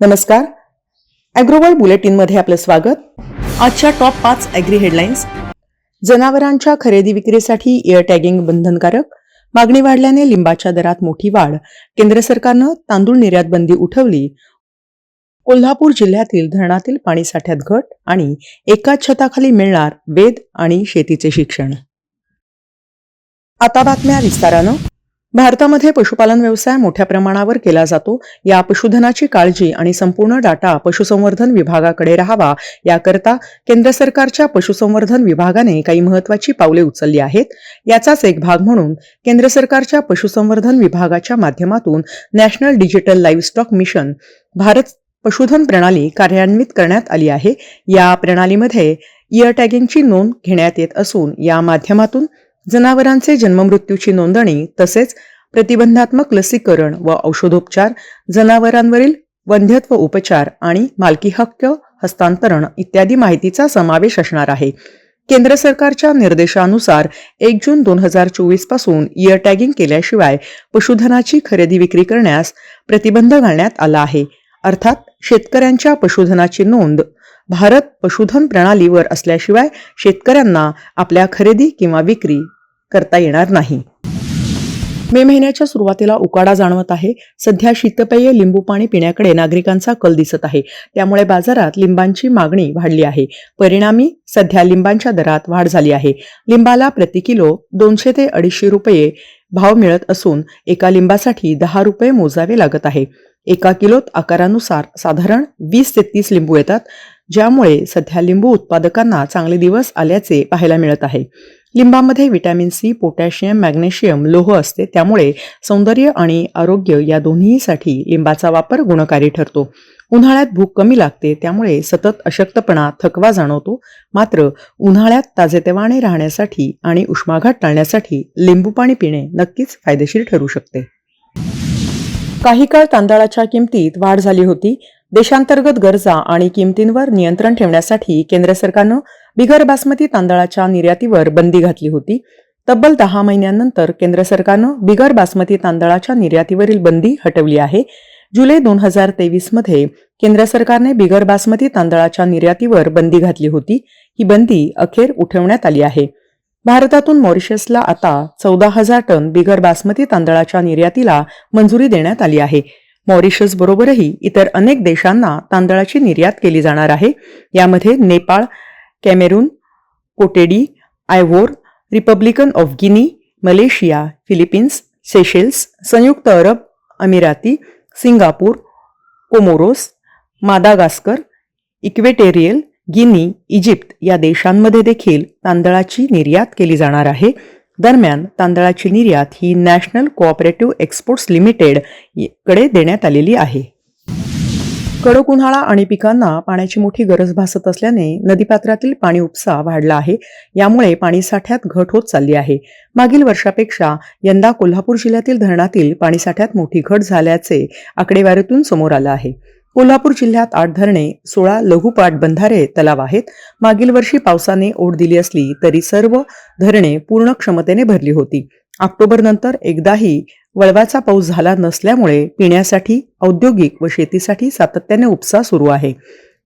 नमस्कार. बुलेटिन बुलेटिनमध्ये आपलं स्वागत. आजच्या टॉप पाच ॲग्री हेडलाईन्स. जनावरांच्या खरेदी विक्रीसाठी एअर टॅगिंग बंधनकारक. मागणी वाढल्याने लिंबाच्या दरात मोठी वाढ. केंद्र सरकारनं तांदूळ निर्यात बंदी उठवली. कोल्हापूर जिल्ह्यातील धरणातील पाणी साठ्यात घट आणि एकाच छताखाली मिळणार वेद आणि शेतीचे शिक्षण. आता बातम्या विस्तारानं. भारतामध्ये पशुपालन व्यवसाय मोठ्या प्रमाणावर केला जातो. या पशुधनाची काळजी आणि संपूर्ण डाटा पशुसंवर्धन विभागाकडे राहावा. याकरता केंद्र सरकारच्या पशुसंवर्धन विभागाने काही महत्वाची पावले उचलली आहेत. याचाच एक भाग म्हणून केंद्र सरकारच्या पशुसंवर्धन विभागाच्या माध्यमातून national digital livestock mission Bharat Pashudhan प्रणाली कार्यान्वित करण्यात आली आहे. या प्रणालीमध्ये इयर टॅगिंगची नोंद घेण्यात येत असून या माध्यमातून जनावरांचे जन्ममृत्यूची नोंदणी तसेच प्रतिबंधात्मक लसीकरण व औषधोपचार जनावरांवरील वंध्यत्व उपचार आणि मालकी हक्क हस्तांतरण इत्यादी माहितीचा समावेश असणार आहे. केंद्र सरकारच्या निर्देशानुसार एक जून दोन हजार चोवीसपासून इयर टॅगिंग केल्याशिवाय पशुधनाची खरेदी विक्री करण्यास प्रतिबंध घालण्यात आला आहे. अर्थात शेतकऱ्यांच्या पशुधनाची नोंद भारत पशुधन प्रणालीवर असल्याशिवाय शेतकऱ्यांना आपल्या खरेदी किंवा विक्री करता येणार नाही. मे महिन्याच्या सुरुवातीला उकाडा जाणवत आहे. सध्या शीतपेय लिंबू पाणी पिण्याकडे नागरिकांचा कल दिसत आहे. त्यामुळे बाजारात लिंबांची मागणी वाढली आहे. परिणामी सध्या लिंबांच्या दरात वाढ झाली आहे. लिंबाला प्रति किलो दोनशे ते अडीचशे रुपये भाव मिळत असून एका लिंबासाठी दहा रुपये मोजावे लागत आहे. एका किलोत आकारानुसार साधारण वीस ते तीस लिंबू येतात ज्यामुळे सध्या लिंबू उत्पादकांना चांगले दिवस आल्याचे पाहायला मिळत आहे. लिंबामध्ये विटॅमिन सी पोटॅशियम मॅग्नेशियम लोह असते. त्यामुळे सौंदर्य आणि आरोग्य या दोन्हीसाठी लिंबाचा वापर गुणकारी ठरतो. उन्हाळ्यात भूक कमी लागते त्यामुळे सतत अशक्तपणा थकवा जाणवतो. मात्र उन्हाळ्यात ताजेतवाने राहण्यासाठी आणि उष्माघात टाळण्यासाठी लिंबू पाणी पिणे नक्कीच फायदेशीर ठरू शकते. काही काळ तांदळाच्या किमतीत वाढ झाली होती. देशांतर्गत गरजा आणि किमतींवर नियंत्रण ठेवण्यासाठी केंद्र सरकारनं बिगर बासमती तांदळाच्या निर्यातीवर बंदी घातली होती. तब्बल दहा महिन्यांनंतर केंद्र सरकारनं बिगर बासमती तांदळाच्या निर्यातीवरील बंदी हटवली आहे. जुलै दोन हजार तेवीसमध्ये केंद्र सरकारने बिगर बासमती तांदळाच्या निर्यातीवर बंदी घातली होती. ही बंदी अखेर उठवण्यात आली आहे. भारतातून मॉरिशसला आता चौदा हजार टन बिगर बासमती तांदळाच्या निर्यातीला मंजुरी देण्यात आली आहे. मॉरिशस बरोबरही इतर अनेक देशांना तांदळाची निर्यात केली जाणार आहे. यामध्ये Nepal Cameroon Cote d'Ivoire republican of Guinea Malaysia Philippines Seychelles संयुक्त अरब अमिराती Singapore Comoros Madagascar Equatorial Guinea Egypt या देशांमध्ये देखील तांदळाची निर्यात केली जाणार आहे. दरम्यान तांदळाची निर्यात ही नॅशनल कोऑपरेटिव्ह एक्सपोर्ट्स लिमिटेडकडे देण्यात आलेली आहे. कडक उन्हाळा आणि पिकांना पाण्याची मोठी गरज भासत असल्याने नदीपात्रातील पाणी उपसा वाढला आहे. यामुळे पाणीसाठ्यात घट होत चालली आहे. मागील वर्षापेक्षा यंदा कोल्हापूर जिल्ह्यातील धरणातील पाणीसाठ्यात मोठी घट झाल्याचे आकडेवारीतून समोर आलं आहे. कोल्हापूर जिल्ह्यात आठ धरणे सोळा लघुपाट बंधारे तलाव आहेत. मागील वर्षी पावसाने ओढ दिली असली तरी सर्व धरणे पूर्ण क्षमतेने भरली होती. ऑक्टोबर नंतर एकदाही वळवाचा पाऊस झाला नसल्यामुळे पिण्यासाठी औद्योगिक व शेतीसाठी सातत्याने उपसा सुरू आहे.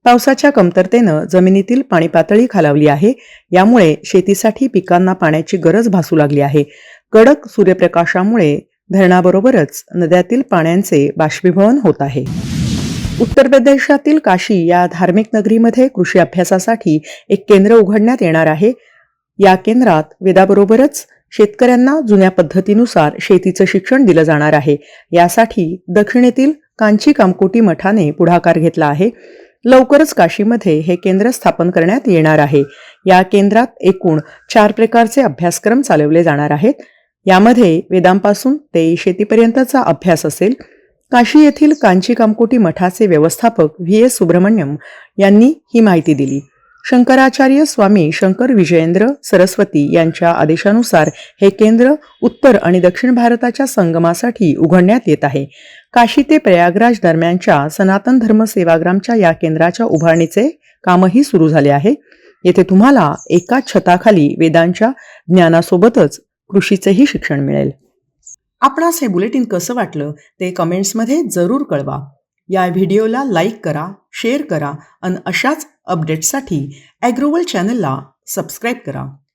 पावसाच्या कमतरतेनं जमिनीतील पाणी पातळी खालावली आहे. यामुळे शेतीसाठी पिकांना पाण्याची गरज भासू लागली आहे. कडक सूर्यप्रकाशामुळे धरणाबरोबरच नद्यातील पाण्याचे बाष्पीभवन होत आहे. उत्तर प्रदेशातील काशी या धार्मिक नगरीमध्ये कृषी अभ्यासासाठी एक केंद्र उघडण्यात येणार आहे. या केंद्रात वेदाबरोबरच शेतकऱ्यांना जुन्या पद्धतीनुसार शेतीचं शिक्षण दिलं जाणार आहे. यासाठी दक्षिणेतील कांची कामकोटी मठाने पुढाकार घेतला आहे. लवकरच काशीमध्ये हे केंद्र स्थापन करण्यात येणार आहे. या केंद्रात एकूण चार प्रकारचे अभ्यासक्रम चालवले जाणार आहेत. यामध्ये वेदांपासून ते शेतीपर्यंतचा अभ्यास असेल. काशी येथील कांची कामकोटी मठाचे व्यवस्थापक व्ही एस सुब्रमण्यम यांनी ही माहिती दिली. शंकराचार्य स्वामी शंकर विजयेंद्र सरस्वती यांच्या आदेशानुसार हे केंद्र उत्तर आणि दक्षिण भारताच्या संगमासाठी उघडण्यात येत आहे. काशी ते प्रयागराज दरम्यानच्या सनातन धर्म सेवाग्रामच्या या केंद्राच्या उभारणीचे कामही सुरू झाले आहे. येथे तुम्हाला एका छताखाली वेदांच्या ज्ञानासोबतच कृषीचेही शिक्षण मिळेल. आपणास हे बुलेटिन कसं वाटलं ते कमेंट्समध्ये जरूर कळवा. या व्हिडिओला लाईक करा शेअर करा आणि अशाच अपडेट्ससाठी ॲग्रोवल चॅनलला सबस्क्राईब करा.